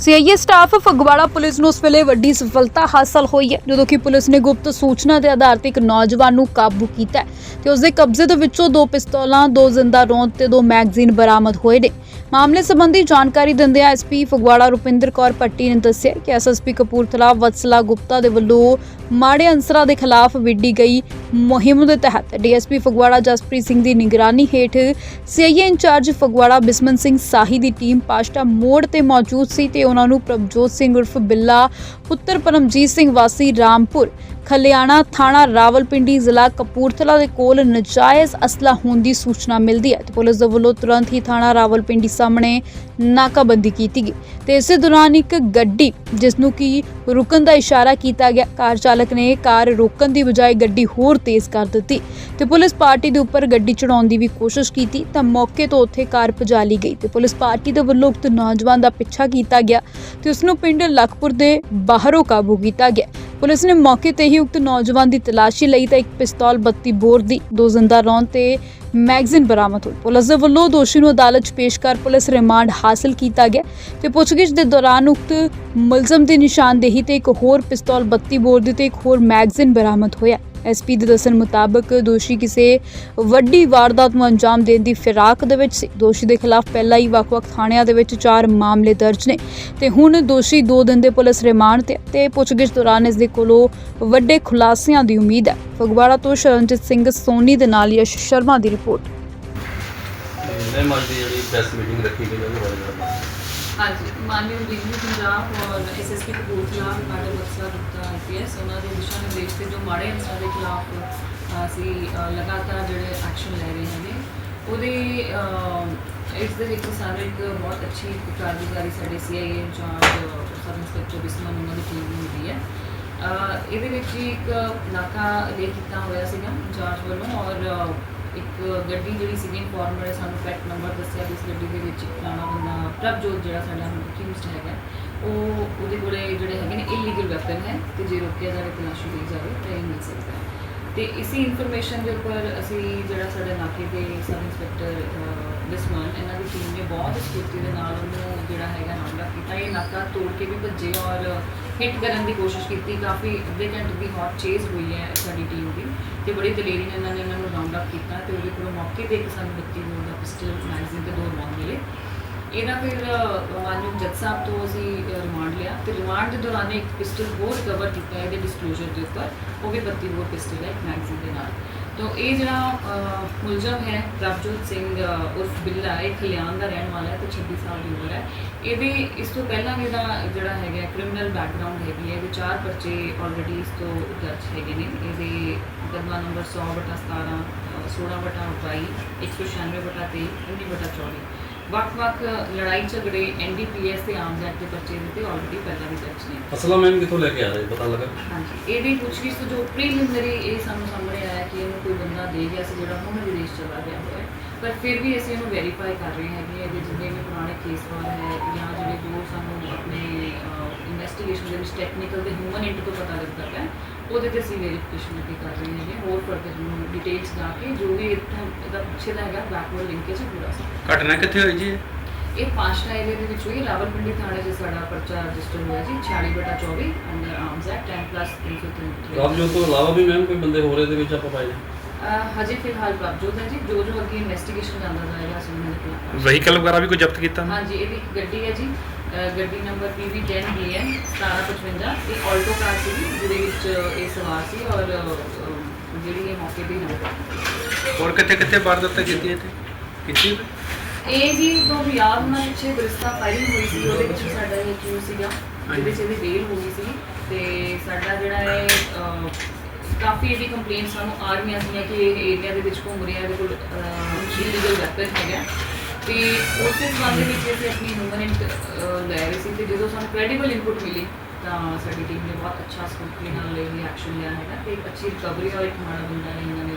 CIA staff Phagwara police ਨੂੰ ਉਸ ਵੇਲੇ ਵੱਡੀ ਸਫਲਤਾ ਹਾਸਲ ਹੋਈ ਹੈ, ਜਦੋਂ ਕਿ ਪੁਲਿਸ ਨੇ ਗੁਪਤ ਸੂਚਨਾ ਦੇ ਆਧਾਰ ਤੇ ਇੱਕ ਨੌਜਵਾਨ ਨੂੰ ਕਾਬੂ ਕੀਤਾ ਤੇ ਉਸ ਦੇ ਕਬਜ਼ੇ ਦੇ ਵਿੱਚੋਂ ਦੋ ਪਿਸਤੌਲਾਂ, ਦੋ ਜ਼ਿੰਦਾ ਰੌਂਦ ਤੇ ਦੋ ਮੈਗਜ਼ੀਨ ਬਰਾਮਦ ਹੋਏ ਨੇ। ਮਾਮਲੇ ਸੰਬੰਧੀ ਜਾਣਕਾਰੀ ਦਿੰਦਿਆਂ ਐਸਪੀ ਫਗਵਾੜਾ ਰੁਪਿੰਦਰ ਕੌਰ ਪੱਟੀ ਨੇ ਦੱਸਿਆ ਕਿ ਐਸਐਸਪੀ ਕਪੂਰਥਲਾ ਵਤਸਲਾ ਗੁਪਤਾ ਦੇ ਵੱਲੋਂ ਮਾੜੇ ਅੰਸਰਾਂ ਦੇ ਖਿਲਾਫ ਵਿੱਢੀ ਗਈ ਮੁਹਿੰਮ ਦੇ ਤਹਿਤ ਡੀਐਸਪੀ ਫਗਵਾੜਾ ਜਸਪ੍ਰੀਤ ਸਿੰਘ ਦੀ ਨਿਗਰਾਨੀ ਹੇਠ ਸੀਆਈਏ ਇੰਚਾਰਜ ਫਗਵਾੜਾ ਬਿਸਮਨ ਸਿੰਘ ਸਾਹੀ ਦੀ ਟੀਮ ਪਾਸ਼ਟਾ ਮੋੜ ਤੇ ਮੌਜੂਦ ਸੀ ਤੇ ਉਹਨਾਂ ਨੂੰ ਪ੍ਰਭਜੋਤ ਸਿੰਘ ਉਰਫ ਬਿੱਲਾ, ਪੁੱਤਰ ਪਰਮਜੀਤ ਸਿੰਘ ਵਾਸੀ ਰਾਮਪੁਰ ਖਲਿਆਣਾ ਥਾਣਾ ਰਾਵਲਪਿੰਡੀ ਜ਼ਿਲ੍ਹਾ ਕਪੂਰਥਲਾ ਦੇ ਕੋਲ ਨਜਾਇਜ਼ ਅਸਲਾ ਹੋਣ ਦੀ ਸੂਚਨਾ ਮਿਲਦੀ ਹੈ ਤੇ ਪੁਲਿਸ ਦੇ ਵੱਲੋਂ ਤੁਰੰਤ ਹੀ ਥਾਣਾ ਰਾਵਲਪਿੰਡੀ ਸਾਹਮਣੇ ਨਾਕਾਬੰਦੀ ਕੀਤੀ ਗਈ। ਤੇ ਇਸੇ ਦੌਰਾਨ ਇੱਕ ਗੱਡੀ ਜਿਸ ਨੂੰ ਕਿ ਰੁਕਣ ਦਾ ਇਸ਼ਾਰਾ ਕੀਤਾ ਗਿਆ, ਕਾਰ ਚਾਲਕ ਨੇ ਕਾਰ ਰੋਕਣ ਦੀ ਬਜਾਏ ਗੱਡੀ ਹੋਰ ਤੇਜ਼ ਕਰ ਦਿੱਤੀ ਤੇ ਪੁਲਿਸ ਪਾਰਟੀ ਦੇ ਉੱਪਰ ਗੱਡੀ ਚੜਾਉਣ ਦੀ ਵੀ ਕੋਸ਼ਿਸ਼ ਕੀਤੀ ਤਾਂ ਮੌਕੇ ਤੋਂ ਉੱਥੇ ਕਾਰ ਭਜਾ ਲਈ ਗਈ ਤੇ ਪੁਲਿਸ ਪਾਰਟੀ ਦੇ ਵੱਲੋਂ ਉਕਤ ਨੌਜਵਾਨ ਦਾ ਪਿੱਛਾ ਕੀਤਾ ਗਿਆ ਤੇ ਉਸ ਨੂੰ ਪਿੰਡ ਲਖਪੁਰ ਦੇ ਬਾਹਰੋਂ ਕਾਬੂ ਕੀਤਾ ਗਿਆ। ਪੁਲਿਸ ਨੇ ਮੌਕੇ ਤੇ ਹੀ ਉਕਤ ਨੌਜਵਾਨ ਦੀ ਤਲਾਸ਼ੀ ਲਈ ਤਾਂ ਇੱਕ ਪਿਸਤੌਲ 32 ਬੋਰ ਦੀ ਦੋ ਜ਼ਿੰਦਾ ਰੌਂਦ ਤੇ ਮੈਗਜ਼ੀਨ ਬਰਾਮਦ ਹੋਈ। ਪੁਲਿਸ ਦੇ ਵੱਲੋਂ ਦੋਸ਼ੀ ਨੂੰ ਅਦਾਲਤ 'ਚ ਪੇਸ਼ ਕਰ ਪੁਲਿਸ ਰਿਮਾਂਡ ਹਾਸਲ ਕੀਤਾ ਗਿਆ ਤੇ ਪੁੱਛਗਿੱਛ ਦੇ ਦੌਰਾਨ ਉਕਤ ਮੁਲਜ਼ਮ ਦੀ ਨਿਸ਼ਾਨਦੇਹੀ ਤੇ ਇੱਕ ਹੋਰ ਪਿਸਤੌਲ 32 ਬੋਰ ਦੀ ਤੇ ਇੱਕ ਹੋਰ ਮੈਗਜ਼ੀਨ ਬਰਾਮਦ ਹੋਇਆ। ਐਸਪੀ ਦੇ ਦੱਸਣ ਮੁਤਾਬਕ ਦੋਸ਼ੀ ਕਿਸੇ ਵੱਡੀ ਵਾਰਦਾਤ ਨੂੰ ਅੰਜਾਮ ਦੇਣ ਦੀ ਫਿਰਾਕ ਦੇ ਵਿੱਚ ਸੀ। ਦੋਸ਼ੀ ਦੇ ਖਿਲਾਫ ਪਹਿਲਾਂ ਹੀ ਵੱਖ-ਵੱਖ ਥਾਣਿਆਂ ਦੇ ਵਿੱਚ ਚਾਰ ਮਾਮਲੇ ਦਰਜ ਨੇ ਤੇ ਹੁਣ ਦੋਸ਼ੀ 2 ਦਿਨ ਦੇ ਪੁਲਿਸ ਰਿਮਾਂਡ ਤੇ ਤੇ ਪੁੱਛਗਿੱਛ ਦੌਰਾਨ ਇਸ ਦੇ ਕੋਲੋਂ ਵੱਡੇ ਖੁਲਾਸਿਆਂ ਦੀ ਉਮੀਦ ਹੈ। ਫਗਵਾੜਾ ਤੋਂ ਸ਼ਰਨਜੀਤ ਸਿੰਘ ਸੋਨੀ ਦੇ ਨਾਲ ਯਸ਼ ਸ਼ਰਮਾ ਦੀ ਰਿਪੋਰਟ। ਮੈਮ ਅੱਜ ਜਿਹੜੀ ਪ੍ਰੈਸ ਮੀਟਿੰਗ ਰੱਖੀ ਗਈ ਉਹਦੇ ਬਾਰੇ ਹਾਂਜੀ, ਮਾਨਯੋਗ ਡੀਜੀ ਪੰਜਾਬ ਔਰ SSP Kapurthala madam Baksha Gupta IPS ਉਹਨਾਂ ਦੇ ਦਿਸ਼ਾ ਨਿਰਦੇਸ਼ ਤੇ ਜੋ ਮਾੜੇ ਅੰਸਰਾਂ ਦੇ ਖਿਲਾਫ ਅਸੀਂ ਲਗਾਤਾਰ ਜਿਹੜੇ ਐਕਸ਼ਨ ਲੈ ਰਹੇ ਹੈਗੇ। ਉਹਦੇ ਇਸ ਦੇ ਵਿੱਚ ਸਾਨੂੰ ਇੱਕ ਬਹੁਤ ਅੱਛੀ ਕਾਰਗੁਜ਼ਾਰੀ ਸਾਡੇ CIA incharge sub inspector Bisman ਉਹਨਾਂ ਦੀ ਟੀਮ ਨੂੰ ਮਿਲੀ ਹੈ। ਇਹਦੇ ਵਿੱਚ ਹੀ ਇੱਕ ਨਾਕਾ ਲੇ ਕੀਤਾ ਹੋਇਆ ਸੀਗਾ ਇੰਚਾਰਜ ਵੱਲੋਂ ਔਰ ਇੱਕ ਗੱਡੀ ਜਿਹੜੀ ਸੀਗੀ ਇਨਫੋਰਮਰ ਨੇ ਸਾਨੂੰ ਫੈਕਟ ਨੰਬਰ ਦੱਸਿਆ ਵੀ ਇਸ ਗੱਡੀ ਦੇ ਵਿੱਚ ਇੱਕ ਪੁਰਾਣਾ ਬੰਦਾ, ਪ੍ਰਭਜੋਤ ਜਿਹੜਾ ਸਾਡਾ ਹੁਣ ਅਕਿਊਜ਼ਡ ਹੈਗਾ, ਉਹ ਉਹਦੇ ਕੋਲੇ ਜਿਹੜੇ ਹੈਗੇ ਨੇ ਇਲੀਗਲ ਵੈਪਨ ਹੈ ਤੇ ਜੇ ਰੋਕਿਆ ਜਾਵੇ ਤਲਾਸ਼ੀ ਲਈ ਜਾਵੇ, ਤਾਂ ਇਹ ਮਿਲ ਸਕਦਾ ਹੈ। ਤੇ ਇਸੀ ਇਨਫੋਰਮੇਸ਼ਨ ਦੇ ਉੱਪਰ ਅਸੀਂ ਜਿਹੜਾ ਸਾਡੇ ਨਾਕੇ ਦੇ ਸਬ ਇੰਸਪੈਕਟਰ ਬਿਸਮਾਨ ਇਹਨਾਂ ਦੀ ਟੀਮ ਨੇ ਬਹੁਤ ਸਫੂਰਤੀ ਦੇ ਨਾਲ ਉਹਨੂੰ ਜਿਹੜਾ ਹੈਗਾ ਹਮਲਾ ਕੀਤਾ। ਇਹ ਨਾਕਾ ਤੋੜ ਕੇ ਵੀ ਭੱਜੇ ਔਰ ਹਿੱਟ ਕਰਨ ਦੀ ਕੋਸ਼ਿਸ਼ ਕੀਤੀ ਕਾਫੀ ਅੱਧੇ ਘੰਟੇ ਦੀ ਹੌਟ ਚੇਜ਼ ਹੋਈ ਹੈ ਸਾਡੀ ਟੀਮ ਦੀ ਤੇ ਬੜੀ ਦਲੇਰੀ ਨਾਲ ਇਹਨਾਂ ਨੇ ਇਹਨਾਂ ਨੂੰ ਰਾਉਂਡ ਅਪ ਕੀਤਾ ਤੇ ਉਹਦੇ ਕੋਲੋਂ ਮੌਕੇ ਦੇ ਕੇ ਸਾਨੂੰ 32 ਬੋਰ ਦਾ ਪਿਸਟਲ ਮੈਗਜ਼ੀਨ ਤੇ ਦੋ ਰੌਂਡ ਮਿਲੇ। ਇਹਦਾ ਫਿਰ ਅ, ਮਾਨਯੋਗ ਜੱਜ ਸਾਹਿਬ ਤੋਂ ਅਸੀਂ ਰਿਮਾਂਡ ਲਿਆ ਤੇ ਰਿਮਾਂਡ ਦੇ ਦੌਰਾਨ ਇੱਕ ਪਿਸਟਲ ਹੋਰ ਕਵਰ ਕੀਤਾ ਇਹਦੇ ਡਿਸਕਲੋਜ਼ਰ ਦੇ ਉੱਪਰ। ਉਹ ਵੀ 32 ਬੋਰ ਪਿਸਟਲ ਹੈ ਇੱਕ ਮੈਗਜ਼ੀਨ ਦੇ ਨਾਲ। ਤੋ ਇਹ ਜਿਹੜਾ ਮੁਲਜ਼ਮ ਹੈ, ਰਵਜੋਤ ਸਿੰਘ ਉਰਫ ਬਿੱਲਾ, ਇਹ ਖਲਿਆਣ ਦਾ ਰਹਿਣ ਵਾਲਾ ਹੈ ਤੇ 26 ਸਾਲ ਦੀ ਉਮਰ ਹੈ। ਇਹਦੇ ਇਸ ਤੋਂ ਪਹਿਲਾਂ ਇਹਦਾ ਜਿਹੜਾ ਹੈਗਾ ਕ੍ਰਿਮੀਨਲ ਬੈਕਗ੍ਰਾਉਂਡ ਹੈਗੀ ਹੈ, ਇਹ ਚਾਰ ਪਰਚੇ ਆਲਰੇਡੀ ਇਸ ਤੋਂ ਦਰਜ ਹੈਗੇ ਨੇ। ਇਹਦੇ ਮੁਕਦਮਾ ਨੰਬਰ 100/17 16/22 196/23 19/24 ਵੱਖ-ਵੱਖ ਲੜਾਈ ਝਗੜੇ ਐਨਡੀਪੀਐਸ ਤੇ ਆਮ ਐਕਟ ਦੇ ਪਰਚੇ ਦੇ ਤੇ ਆਲਰੇਡੀ ਪਹਿਲਾਂ ਵੀ ਦਰਜ ਨੇ ਅਸਲਾ ਮੈਮ ਕਿੱਥੋਂ ਲੈ ਕੇ ਆ ਰਹੇ ਪਤਾ ਲੱਗਾ ਹਾਂਜੀ ਇਹਦੀ ਪੁੱਛਗਿੱਛ ਤੋਂ ਜੋ ਪ੍ਰੀਲਿਮਿਨਰੀ ਇਹ ਸਾਨੂੰ ਸਾਹਮਣੇ ਆਇਆ ਕਿ ਇਹਨੂੰ ਕੋਈ ਬੰਦਾ ਦੇ ਗਿਆ ਸੀ ਜਿਹੜਾ ਹੁਣ ਵਿਦੇਸ਼ ਚਲਾ ਗਿਆ ਹੋਇਆ ਹੈ। ਪਰ ਫਿਰ ਵੀ ਅਸੀਂ ਇਹਨੂੰ ਵੈਰੀਫਾਈ ਕਰ ਰਹੇ ਹੈਗੇ ਇਹਦੇ ਜਿੰਨੇ ਵੀ ਪੁਰਾਣੇ ਕੇਸ ਵਾਲ ਹੈ ਜਾਂ ਜਿਹੜੇ ਜੋ ਸਾਨੂੰ ਆਪਣੇ ਇਨਵੈਸਟੀਗੇਸ਼ਨ ਦੇ ਵਿੱਚ ਟੈਕਨੀਕਲ ਤੇ ਹਿਊਮਨ ਇੰਟ ਤੋਂ ਪਤਾ ਲੱਗਦਾ ਹੈ ਉਹਦੇ ਤੇ ਅਸੀਂ ਵੈਰੀਫਿਕੇਸ਼ਨ ਅੱਗੇ ਕਰ ਰਹੇ ਹੈਗੇ ਹੋਰ ਫਰਦਰ ਨੂੰ ਡਿਟੇਲਸ ਜਾ ਕੇ ਜੋ ਵੀ ਇੱਥੋਂ ਇਹਦਾ ਪਿੱਛੇ ਦਾ ਹੈਗਾ ਬੈਕਵਰਡ ਲਿੰਕੇਜ ਪੂਰਾ। ਘਟਨਾ ਕਿੱਥੇ ਹੋਈ ਜੀ ਇਹ? ਪਾਸਟਾ ਏਰੀਆ ਦੇ ਵਿੱਚ ਹੋਈ ਰਾਵਲਪਿੰਡੀ ਥਾਣੇ 'ਚ ਸਾਡਾ ਪਰਚਾ ਰਜਿਸਟਰ ਹੋਇਆ ਜੀ 46 ਬਟਾ 24 under arms act 10 plus 333 Prabhjot ਤੋਂ ਇਲਾਵਾ ਵੀ ਮੈਮ ਕੋਈ ਬੰਦੇ ਹੋਰ ਇਹਦੇ ਵਿੱਚ ਆਪਾਂ ਪਾਏ ਨੇ? ਹਜੇ ਫਿਲਹਾਲ ਪ੍ਰਭਜੋਤ ਹੈ ਜੀ ਜੋ ਜੋ ਅੱਗੇ ਇਨਵੈਸਟੀਗੇਸ਼ਨ ਜਾਂਦਾ ਜਾਏਗਾ ਅਸੀਂ ਉਹਨਾਂ ਦੇ ਖਿਲਾਫ ਵਹੀਕਲ ਵਗੈਰਾ ਵੀ ਕੋਈ ਜ਼ਬਤ ਕੀਤਾ? ਹਾਂਜੀ ਇਹਦੀ ਇੱਕ ਗੱਡੀ ਹੈ ਜੀ। ਗੱਡੀ ਨੰਬਰ PV10 BN 1755 ਇਹ ਆਲਟੋ ਕਾਰ ਸੀ ਜਿਹਦੇ ਵਿੱਚ ਇਹ ਸਵਾਰ ਸੀ ਔਰ ਜਿਹੜੀ ਇਹ ਮੌਕੇ ਤੇ ਹੀ। ਹੋਰ ਕਿੱਥੇ ਕਿੱਥੇ ਵਾਰਦਾਤਾਂ ਕੀਤੀਆਂ ਤੇ ਕੀਤੀ ਇਹ ਜੀ ਤੋਂ ਯਾਦ ਨਾਲ ਪਿੱਛੇ ਬਰਿਸਤਾ ਫਾਇਰਿੰਗ ਹੋਈ ਸੀ ਉਹਦੇ ਵਿੱਚ ਸਾਡਾ ਇਹ ਕਿਉਂ ਸੀਗਾ ਜਿਹਦੇ ਚ ਇਹਦੀ ਬੇਲ ਹੋ ਗਈ ਸੀ। ਤੇ ਸਾਡਾ ਜਿਹੜਾ ਹੈ ਅਹ, ਕਾਫੀ ਇਹਦੀ ਕੰਪਲੇਂਟ ਸਾਨੂੰ ਆ ਰਹੀਆਂ ਸੀਗੀਆਂ ਕਿ ਇਹ ਏਰੀਆ ਦੇ ਵਿੱਚ ਘੁੰਮ ਰਿਹਾ, ਇਹਦੇ ਕੋਲ ਇਲੀਗਲ ਵੈਪਨ ਹੈਗਾ। ਤੇ ਉਸੇ ਸੰਬੰਧ ਵਿੱਚ ਅਸੀਂ ਆਪਣੀ ਹਿਊਮਨ ਇੰਟ ਲੈ ਰਹੇ ਸੀ ਤੇ ਜਦੋਂ ਸਾਨੂੰ ਕ੍ਰੈਡੀਬਲ ਇਨਪੁਟ ਮਿਲੀ, ਤਾਂ ਸਾਡੀ ਟੀਮ ਨੇ ਬਹੁਤ ਅੱਛਾ ਸਕੂਪਲੀ ਨਾਲ ਲਈ ਐਕਸ਼ਨ ਲਿਆ ਹੈਗਾ ਤੇ ਇੱਕ ਅੱਛੀ ਰਿਕਵਰੀ ਔਰ ਇੱਕ ਮਾੜਾ ਬੰਦਾ ਇਹਨਾਂ ਨੇ